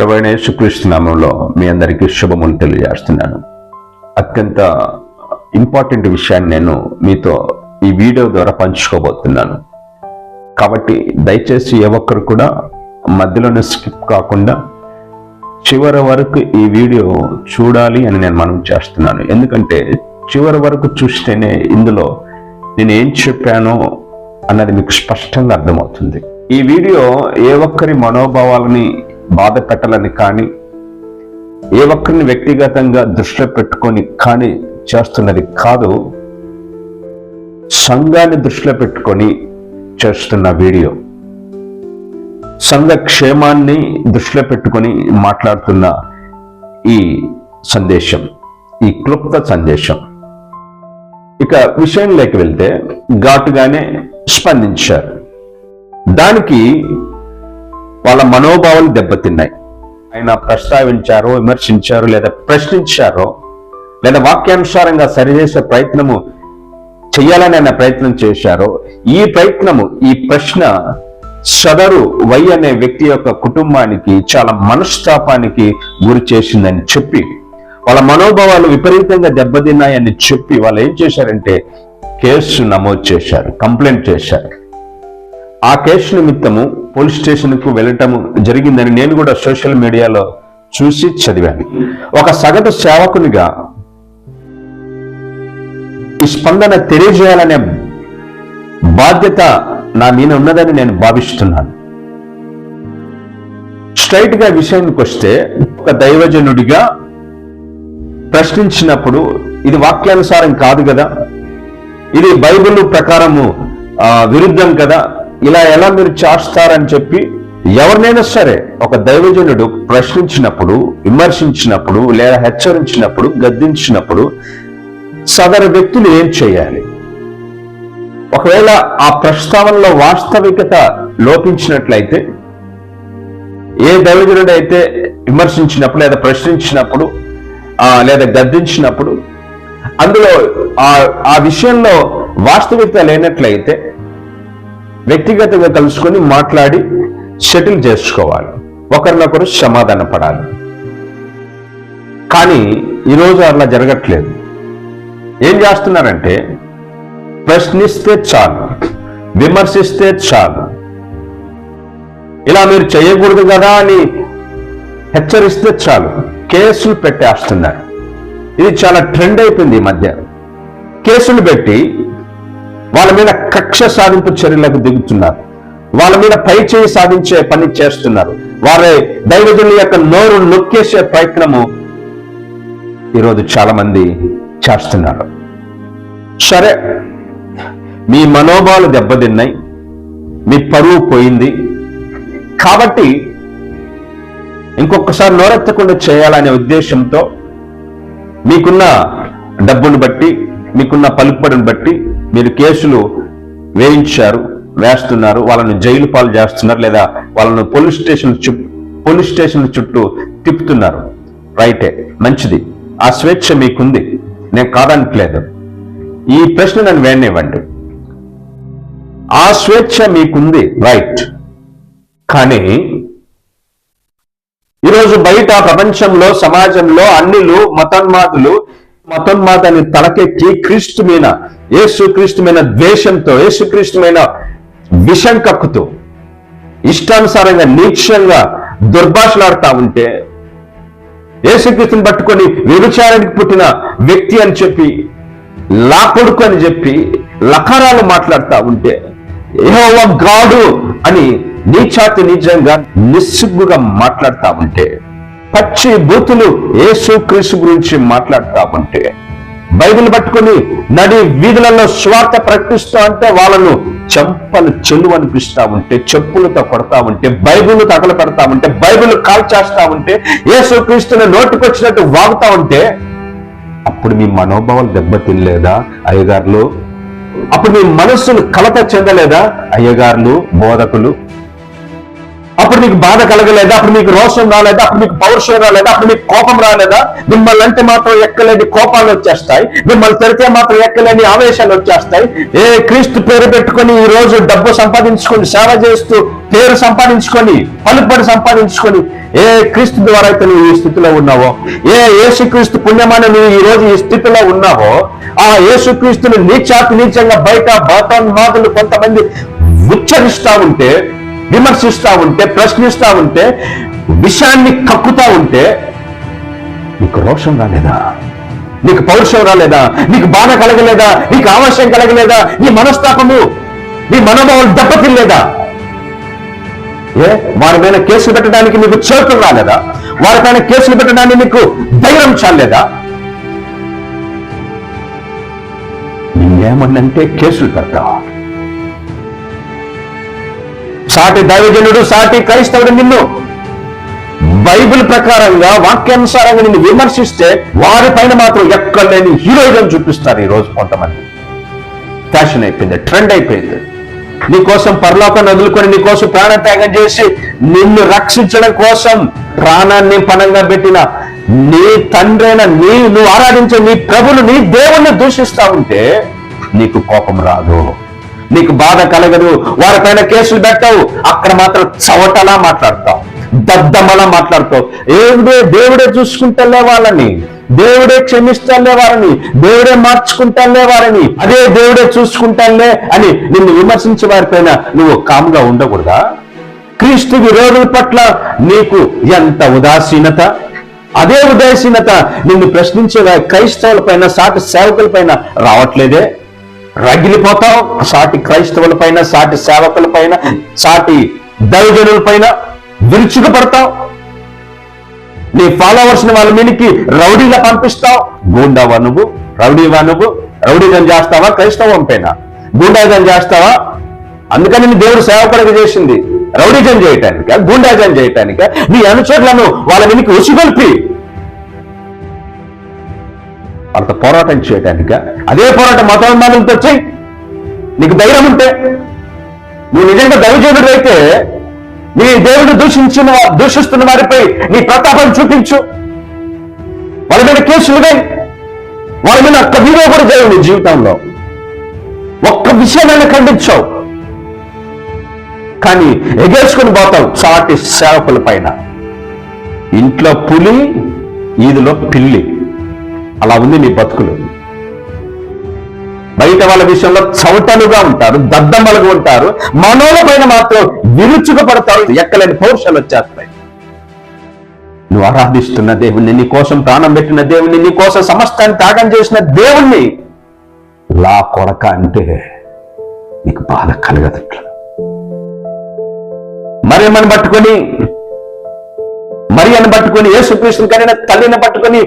ప్రవీణ యేసుక్రీస్తు నామంలో మీ అందరికీ శుభములు తెలియజేస్తున్నాను. అత్యంత ఇంపార్టెంట్ విషయాన్ని నేను మీతో ఈ వీడియో ద్వారా పంచుకోబోతున్నాను. కాబట్టి దయచేసి ఏ ఒక్కరు కూడా మధ్యలోనే స్కిప్ కాకుండా చివరి వరకు ఈ వీడియో చూడాలి అని నేను మనం చేస్తున్నాను. ఎందుకంటే చివరి వరకు చూస్తేనే ఇందులో నేను ఏం చెప్పానో అన్నది మీకు స్పష్టంగా అర్థమవుతుంది. ఈ వీడియో ఏ ఒక్కరి మనోభావాలని బాధ పెట్టాలని కానీ ఏ ఒక్కరిని వ్యక్తిగతంగా దృష్టిలో పెట్టుకొని కానీ చేస్తున్నది కాదు సంఘాన్ని దృష్టిలో పెట్టుకొని చేస్తున్న వీడియో. సంఘ క్షేమాన్ని దృష్టిలో పెట్టుకొని మాట్లాడుతున్న ఈ సందేశం ఈ క్లుప్త సందేశం. ఇక విషయంలోకి వెళ్తే ఘాటుగానే స్పందించారు. దానికి వాళ్ళ మనోభావాలు దెబ్బతిన్నాయి. ఆయన ప్రస్తావించారో విమర్శించారు లేదా ప్రశ్నించారో లేదా వాక్యానుసారంగా సరిచేసే ప్రయత్నము చేయాలని ఆయన ప్రయత్నం చేశారో ఈ ప్రయత్నము ఈ ప్రశ్న సదరు వై అనే వ్యక్తి యొక్క కుటుంబానికి చాలా మనస్తాపానికి గురి చేసిందని చెప్పి వాళ్ళ మనోభావాలు విపరీతంగా దెబ్బతిన్నాయని చెప్పి వాళ్ళు ఏం చేశారంటే కేసు నమోదు చేశారు కంప్లైంట్ చేశారు. ఆ కేసు నిమిత్తము పోలీస్ స్టేషన్కు జరిగిందని నేను కూడా సోషల్ మీడియాలో చూసి చదివాను. ఒక సగటు సేవకునిగా ఈ స్పందన తెలియజేయాలనే బాధ్యత నా మీద ఉన్నదని నేను భావిస్తున్నాను. స్ట్రైట్గా విషయానికి వస్తే ఒక దైవజనుడిగా ప్రశ్నించినప్పుడు ఇది వాక్యానుసారం కాదు కదా? ఇది బైబిల్ ప్రకారము విరుద్ధం కదా? ఇలా ఎలా మీరు చేస్తారని చెప్పి ఎవరినైనా సరే ఒక దైవజనుడు ప్రశ్నించినప్పుడు విమర్శించినప్పుడు లేదా హెచ్చరించినప్పుడు గద్దించినప్పుడు సదరు వ్యక్తులు ఏం చేయాలి? ఒకవేళ ఆ ప్రస్తావనలో వాస్తవికత లోపించినట్లయితే ఏ దైవజనుడు అయితే విమర్శించినప్పుడు లేదా ప్రశ్నించినప్పుడు ఆ, లేదా గద్దించినప్పుడు అందులో ఆ ఆ విషయంలో వాస్తవికత లేనట్లయితే వ్యక్తిగతంగా కలుసుకొని మాట్లాడి సెటిల్ చేసుకోవాలి. ఒకరినొకరు సమాధాన పడాలి. కానీ ఈరోజు అలా జరగట్లేదు. ఏం చేస్తున్నారంటే ప్రశ్నిస్తే చాలు విమర్శిస్తే చాలు. ఇలా మీరు చేయకూడదు కదా అని హెచ్చరిస్తే చాలు. కేసులు పెట్టేస్తున్నారు. ఇది చాలా ట్రెండ్ అయిపోయింది ఈ మధ్య. కేసులు పెట్టి వాళ్ళ మీద కక్ష సాధింపు చర్యలకు దిగుతున్నారు. వాళ్ళ మీద పై చేయి సాధించే పని చేస్తున్నారు. వారి దైవజనుల యొక్క నోరు నొక్కేసే ప్రయత్నము ఈరోజు చాలా మంది చేస్తున్నారు. సరే మీ మనోభావాలు దెబ్బతిన్నాయి మీ పరువు పోయింది. కాబట్టి ఇంకొకసారి నోరెత్తకుండా చేయాలనే ఉద్దేశంతో మీకున్న డబ్బును బట్టి మీకున్న పలుకుబడిని బట్టి మీరు కేసులు వేయించారు వేస్తున్నారు వాళ్ళని జైలు పాలు చేస్తున్నారు లేదా వాళ్ళను పోలీస్ స్టేషన్ పోలీస్ స్టేషన్ చుట్టూ తిప్పుతున్నారు. రైటే మంచిది. ఆ స్వేచ్ఛ మీకుంది. నేను కాదనట్లేదు. ఈ ప్రశ్న నన్ను వేణివ్వండి. ఆ స్వేచ్ఛ మీకుంది రైట్. కానీ ఈరోజు బయట ప్రపంచంలో సమాజంలో అన్నిలు మతన్మాదులు మతోన్మాదాన్ని తలకెక్కి క్రీస్తు మీద యేసు మీద ద్వేషంతో యేసు మీద విషం కక్కుతూ ఇష్టానుసారంగా నీచంగా దుర్భాషలాడుతూ ఉంటే ఏసుక్రీస్తుని పట్టుకొని వ్యభిచారానికి పుట్టిన వ్యక్తి అని చెప్పి లా కొడుకు అని చెప్పి లకారాలు మాట్లాడుతూ ఉంటే ఏహోవ గాడు అని నీచాతి నిజంగా నిస్సిగ్గుగా మాట్లాడుతూ ఉంటే పచ్చి బూతులు యేసు క్రీస్తు గురించి మాట్లాడుతా ఉంటే బైబిల్ పట్టుకొని నడి వీధులలో స్వార్థ ప్రకటిస్తూ అంటే వాళ్ళను చెంపలు చెల్లు అనిపిస్తా ఉంటే చెప్పులతో కొడతా ఉంటే బైబిల్ తగల పెడతా ఉంటే బైబిల్ కాల్చేస్తా ఉంటే యేసు క్రీస్తుని నోటికొచ్చినట్టు వాగుతా ఉంటే అప్పుడు మీ మనోభావాలు దెబ్బతినలేదా అయ్యగారులు? అప్పుడు మీ మనస్సును కలత చెందలేదా అయ్యగారులు బోధకులు? అప్పుడు మీకు బాధ కలగలేదా? అప్పుడు మీకు రోషం రాలేదా? అప్పుడు మీకు పౌరుషం రాలేదా? అప్పుడు మీకు కోపం రాలేదా? మిమ్మల్ని అంటే మాత్రం ఎక్కలేని కోపాలు వచ్చేస్తాయి. మిమ్మల్ని తెరితే మాత్రం ఎక్కలేని ఆవేశాలు వచ్చేస్తాయి. ఏ క్రీస్తు పేరు పెట్టుకొని ఈ రోజు డబ్బు సంపాదించుకొని సేవ చేస్తూ పేరు సంపాదించుకొని పలుకుబడి సంపాదించుకొని ఏ క్రీస్తు ద్వారా అయితే నువ్వు ఈ స్థితిలో ఉన్నావో ఏ యేసుక్రీస్తు పుణ్యమాన నువ్వు ఈ రోజు ఈ స్థితిలో ఉన్నావో ఆ యేసుక్రీస్తుని నీచాతి నీచంగా బయట బాతోన్మాదులు కొంతమంది ఉచ్చరిస్తా ఉంటే విమర్శిస్తూ ఉంటే ప్రశ్నిస్తా ఉంటే విషయాన్ని కక్కుతా ఉంటే నీకు రోషం రాలేదా? నీకు పౌరుషం రాలేదా? నీకు బాధ కలగలేదా? నీకు ఆవశ్యం కలగలేదా? నీ మనస్తాపము నీ మనోభావాలు దెబ్బతిల్లేదా ఏ? వారి మీద కేసులు పెట్టడానికి నీకు చేతులు రాలేదా? వారిపైన కేసులు పెట్టడానికి నీకు ధైర్యం చాలేదా? నిన్నేమన్నంటే కేసులు పెడతావా. సాటి దైవజనుడు సాటి క్రైస్తవుడు నిన్ను బైబిల్ ప్రకారంగా వాక్యానుసారంగా నిన్ను విమర్శిస్తే వారి పైన మాత్రం ఎక్కడ లేని హీరోయిజం చూపిస్తారు ఈ రోజు కొంతమంది. ఫ్యాషన్ అయిపోయింది ట్రెండ్ అయిపోయింది. నీకోసం పరలోకం వదులుకొని నీకోసం ప్రాణత్యాగం చేసి నిన్ను రక్షించడం కోసం ప్రాణాన్ని పణంగా పెట్టిన నీ తండ్రైన నీ నువ్వు ఆరాధించే నీ ప్రభులు నీ దేవుణ్ణి దూషిస్తా ఉంటే నీకు కోపం రాదు. నీకు బాధ కలగదు వారిపైన కేసులు పెట్టవు. అక్కడ మాత్రం చవటలా మాట్లాడతావు దద్దమలా మాట్లాడతావు. దేవుడే దేవుడే చూసుకుంటలే వాళ్ళని దేవుడే క్షమిస్తాలే వారిని దేవుడే మార్చుకుంటాలే వారిని అదే దేవుడే చూసుకుంటాలే అని నిన్ను విమర్శించే వారిపైన నువ్వు కాముగా ఉండకూడదా? క్రీస్తు విరోధుల పట్ల నీకు ఎంత ఉదాసీనత? అదే ఉదాసీనత నిన్ను ప్రశ్నించే వారి క్రైస్తవుల పైన సాటి సేవకుల పైన రావట్లేదే? రగిలిపోతాం సాటి క్రైస్తవుల పైన సాటి సేవకుల పైన సాటి దైవజనుల పైన విరుచుకుపడతావు. నీ ఫాలోవర్స్ని వాళ్ళ మీదకి రౌడీగా పంపిస్తావు. గూండావా నువ్వు? రౌడీవా నువ్వు? రౌడీజం చేస్తావా క్రైస్తవం పైన? గూండాజం చేస్తావా? అందుకని నీ దేవుడు సేవకుడికి చేసింది. రౌడీజం చేయటానిక? గూండాజం చేయటానిక? నీ అనుచరులను వాళ్ళ మీదకి ఉసిగొల్పి. వాళ్ళతో పోరాటం చేయడానిక అదే పోరాటం మతాభిమానులతో చెయ్యి. నీకు ధైర్యం ఉంటే నువ్వు నిజంగా దైవజనుడు అయితే నీ దేవుడు దూషించిన దూషిస్తున్న వారిపై నీ ప్రతాపం చూపించు. వాళ్ళ మీద కేసులు వాళ్ళ మీద ఒక్క వీడియో కూడా చేయవు నీ జీవితంలో. ఒక్క విషయమైనా ఖండించావు. కానీ ఎగేసుకుని పోతావు చాటి సేవకుల పైన. ఇంట్లో పులి ఈదిలో పిల్లి. అలా ఉంది నీ బతుకులు. బయట వాళ్ళ విషయంలో చవటలుగా ఉంటారు దద్దమ్మలుగా ఉంటారు మనోల పైన మాత్రం విరుచుకుపడతారు ఎక్కలేని పౌరుషాలు వచ్చేస్తాయి. నువ్వు ఆరాధిస్తున్న దేవుణ్ణి నీ కోసం ప్రాణం పెట్టిన దేవుణ్ణి నీ కోసం సమస్తాన్ని త్యాగం చేసిన దేవుణ్ణి. లా కొడక అంటే నీకు బాధ కలగదు మరియమ్మని పట్టుకొని? మరియను పట్టుకుని యేసుక్రీస్తు కలిగిన తల్లిని పట్టుకుని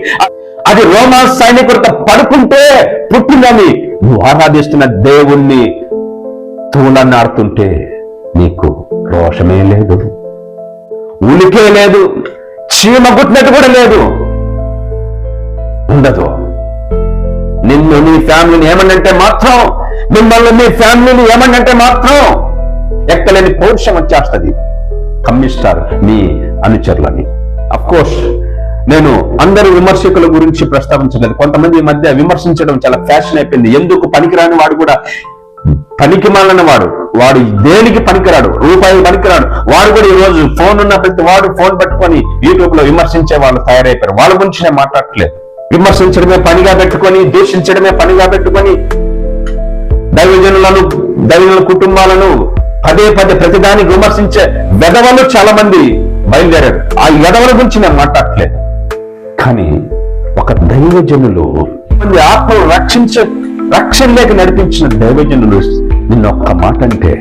అది రోమా సైనికుడితో పడుకుంటే పుట్టిందని నువ్వు ఆరాధిస్తున్న దేవుణ్ణి తూలన్నాడుతుంటే నీకు రోషమే లేదు. ఉలికే లేదు. చీమ గుట్టినట్టు కూడా లేదు. ఉండదు. నిన్ను నీ ఫ్యామిలీని ఏమన్నంటే మాత్రం మిమ్మల్ని మీ ఫ్యామిలీని ఏమన్నంటే మాత్రం ఎక్కలేని పౌరుషం వచ్చేస్తుంది. కమ్మిస్తారు మీ అనుచరులని. అఫ్ కోర్స్ నేను అందరు విమర్శకుల గురించి ప్రస్తావించలేదు. కొంతమంది ఈ మధ్య విమర్శించడం చాలా ఫ్యాషన్ అయిపోయింది. ఎందుకు పనికిరాని వాడు కూడా పనికి మాలిన వాడు వాడు దేనికి పనికిరాడు? రూపాయి పనికిరాడు. వాడు కూడా ఈ రోజు ఫోన్ ఉన్న ప్రతి వాడు ఫోన్ పట్టుకొని యూట్యూబ్లో విమర్శించే వాళ్ళు తయారైపోయారు. వాళ్ళ గురించి నేను మాట్లాడట్లేదు. విమర్శించడమే పనిగా పెట్టుకొని దూషించడమే పనిగా పెట్టుకొని దైవజనులను దైవజనుల కుటుంబాలను పదే పదే ప్రతిదానికి విమర్శించే వెధవలు చాలా మంది బయలుదేరారు ఆ వెధవల గురించి నేను మాట్లాడలేదు కానీ ఒక దైవజనులు మంది ఆత్మలు రక్షించ లేక నడిపించిన దైవజనులు నిన్న ఒక్క మాట అంటే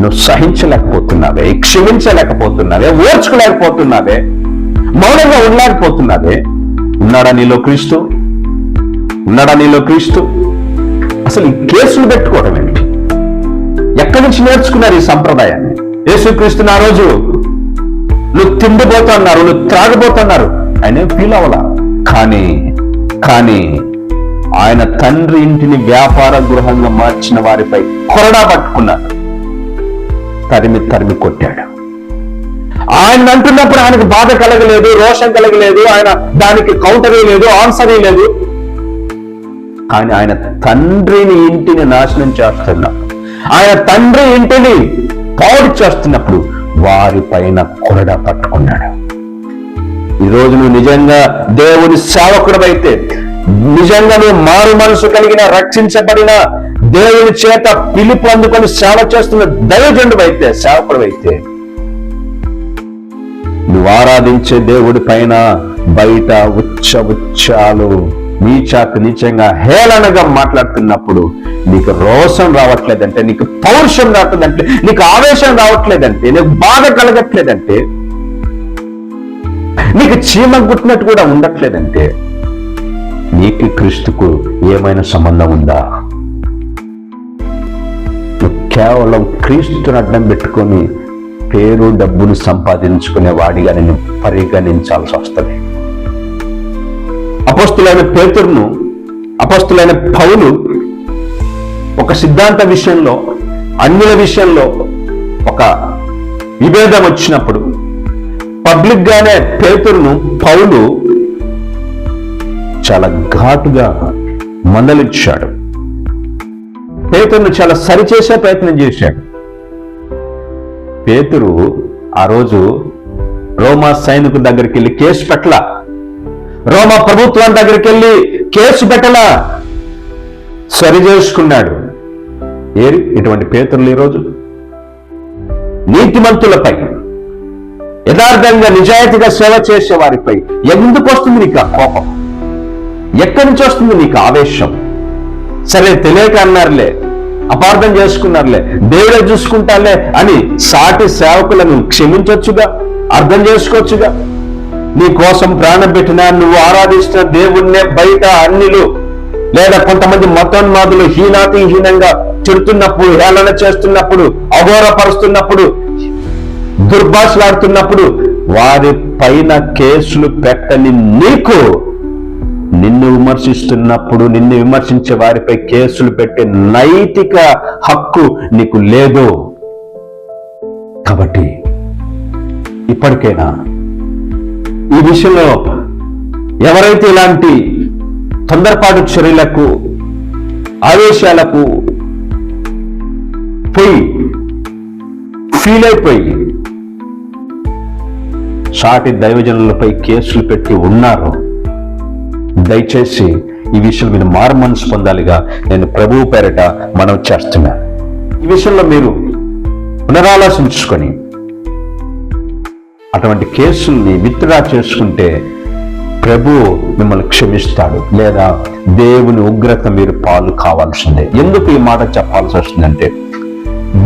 నువ్వు సహించలేకపోతున్నావే క్షమించలేకపోతున్నావే ఓర్చుకోలేకపోతున్నావే మౌనంగా ఉండలేకపోతున్నావే. ఉన్నాడా నీలో క్రీస్తు? ఉన్నాడా నీలో క్రీస్తు? అసలు ఈ కేసులు పెట్టుకోవడం ఏంటి? ఎక్కడి నుంచి నేర్చుకున్నారు ఈ సంప్రదాయాన్ని? యేసుక్రీస్తుని ఆ రోజు నువ్వు తిండిపోతున్నారు నువ్వు త్రాగిపోతున్నారు. ఆయన ఫీల్ అవ్వాల. కానీ కానీ ఆయన తండ్రి ఇంటిని వ్యాపార గృహంగా మార్చిన వారిపై కొరడా పట్టుకున్నాడు తరిమి తరిమి కొట్టాడు. ఆయన అంటున్నప్పుడు ఆయనకు బాధ కలగలేదు రోషం కలగలేదు ఆయన దానికి కౌంటరీ లేదు ఆన్సర్ లేదు. కానీ ఆయన తండ్రిని ఇంటిని నాశనం చేస్తున్నాడు ఆయన తండ్రి ఇంటిని పాడు చేస్తున్నప్పుడు వారి పైన కొరడ పట్టుకున్నాడు. ఈరోజు నువ్వు నిజంగా దేవుని సేవకుడవైతే నిజంగా నువ్వు మారు మనసు కలిగిన రక్షించబడిన దేవుని చేత పిలుపు అందుకొని సేవ చేస్తున్న దైవజనుడు సేవకుడు నువ్వు ఆరాధించే దేవుడి పైన బయట ఉచ్చ ఉచ్చాలు నీచాకు నీచంగా హేళనగా మాట్లాడుతున్నప్పుడు నీకు రోషం రావట్లేదంటే నీకు పౌరుషం రావట్లేదంటే నీకు ఆవేశం రావట్లేదంటే నీకు బాధ కలగట్లేదంటే నీకు చీమ గుట్టినట్టు కూడా ఉండట్లేదంటే నీకు క్రీస్తుకు ఏమైనా సంబంధం ఉందా? కేవలం క్రీస్తుని అడ్డం పెట్టుకొని పేరు డబ్బును సంపాదించుకునే వాడిగా నేను పరిగణించాల్సి వస్తుంది అపస్తులైన పేతురును అపస్తులైన పౌలు ఒక సిద్ధాంత విషయంలో అన్యుల విషయంలో ఒక విభేదం వచ్చినప్పుడు పబ్లిక్ గానే పేతురును పౌలు చాలా ఘాటుగా మందలిచ్చాడు పేతురును చాలా సరిచేసే ప్రయత్నం చేశాడు. పేతురు ఆ రోజు రోమా సైనికు దగ్గరికి వెళ్ళి కేసు పెట్టలా. రోమ ప్రభుత్వం దగ్గరికి వెళ్ళి కేసు పెట్టలా సరి చేసుకున్నాడు. ఏరి ఇటువంటి పేతురులు ఈరోజు నీతిమంతులపై యథార్థంగా నిజాయితీగా సేవ చేసే వారిపై ఎందుకు వస్తుంది నీకు ఆ కోపం? ఎక్కడి నుంచి వస్తుంది నీకు ఆవేశం? సరే తెలియక అన్నారులే అపార్థం చేసుకున్నారులే దేవుడే చూసుకుంటాలే అని సాటి సేవకులను క్షమించొచ్చుగా అర్థం చేసుకోవచ్చుగా? నీ కోసం ప్రాణం పెట్టినా నువ్వు ఆరాధిస్తున్న దేవుణ్ణే బయట అన్నిలు లేదా కొంతమంది మతోన్మాదులు హీనాతిహీనంగా చెడుతున్నప్పుడు హేళన చేస్తున్నప్పుడు అఘోరపరుస్తున్నప్పుడు దుర్భాషలాడుతున్నప్పుడు వారి పైన కేసులు పెట్టని నీకు నిన్ను విమర్శిస్తున్నప్పుడు నిన్ను విమర్శించే వారిపై కేసులు పెట్టే నైతిక హక్కు నీకు లేదు. కాబట్టి ఇప్పటికైనా ఈ విషయంలో ఎవరైతే ఇలాంటి తొందరపాటు చర్యలకు ఆవేశాలకు పోయి ఫీల్ అయిపోయి సాటి దైవజనులపై కేసులు పెట్టి ఉన్నారు దయచేసి ఈ విషయం మీరు మారు మనసు పొందాలిగా నేను ప్రభువు పేరట మనం చేస్తున్నా. ఈ విషయంలో మీరు పునరాలోచించుకొని అటువంటి కేసుల్ని విత్డ్రా చేసుకుంటే ప్రభు మిమ్మల్ని క్షమిస్తాడు లేదా దేవుని ఉగ్రత మీరు పాలు కావాల్సిందే. ఎందుకు ఈ మాట చెప్పాల్సి వస్తుందంటే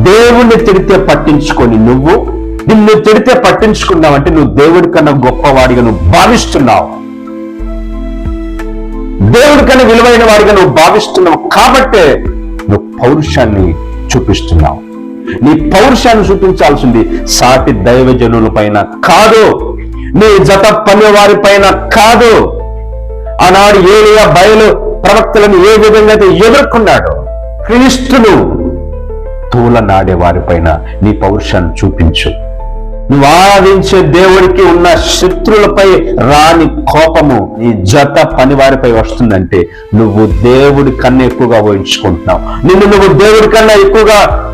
దేవుణ్ణి తిడితే పట్టించుకొని నువ్వు నిన్ను తిడితే పట్టించుకున్నావంటే నువ్వు దేవుడి కన్నా గొప్పవాడిగా నువ్వు భావిస్తున్నావు. దేవుడి కన్నా విలువైన వాడిగా నువ్వు భావిస్తున్నావు కాబట్టే నువ్వు పౌరుషాన్ని చూపిస్తున్నావు. నీ పౌరుషాన్ని చూపించాల్సింది సాటి దైవజనుల పైన కాదు. నీ జత పని వారి పైన కాదు. ఆనాడు ఏలియా బయలు ప్రవక్తలను ఏ విధంగా అయితే ఎదుర్కొన్నాడు క్రీస్తును తూలనాడే వారిపైన నీ పౌరుషాన్ని చూపించు. నువ్వు ఆరాధించే దేవుడికి ఉన్న శత్రులపై రాని కోపము నీ జత పని వారిపై వస్తుందంటే నువ్వు దేవుడి కన్నా ఎక్కువగా ఊహించుకుంటున్నావు. నిన్ను నువ్వు దేవుడి కన్నా ఎక్కువగా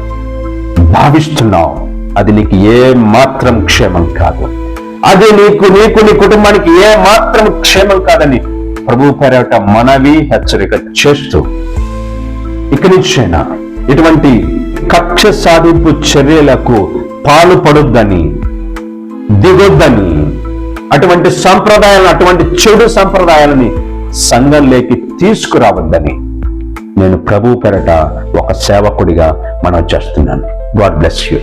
భావిస్తున్నావు. అది నీకు ఏ మాత్రం క్షేమం కాదు. అది నీకు నీకు నీ కుటుంబానికి ఏ మాత్రం క్షేమం కాదని ప్రభు పేరట మనవి హెచ్చరిక చేస్తూ ఇక నుంచైనా ఇటువంటి కక్ష సాధింపు చర్యలకు పాల్పడొద్దని దిగొద్దని అటువంటి సంప్రదాయాలను అటువంటి చెడు సంప్రదాయాలని సంఘంలోకి తీసుకురావద్దని నేను ప్రభు పెరట ఒక సేవకుడిగా మనం చేస్తున్నాను. God bless you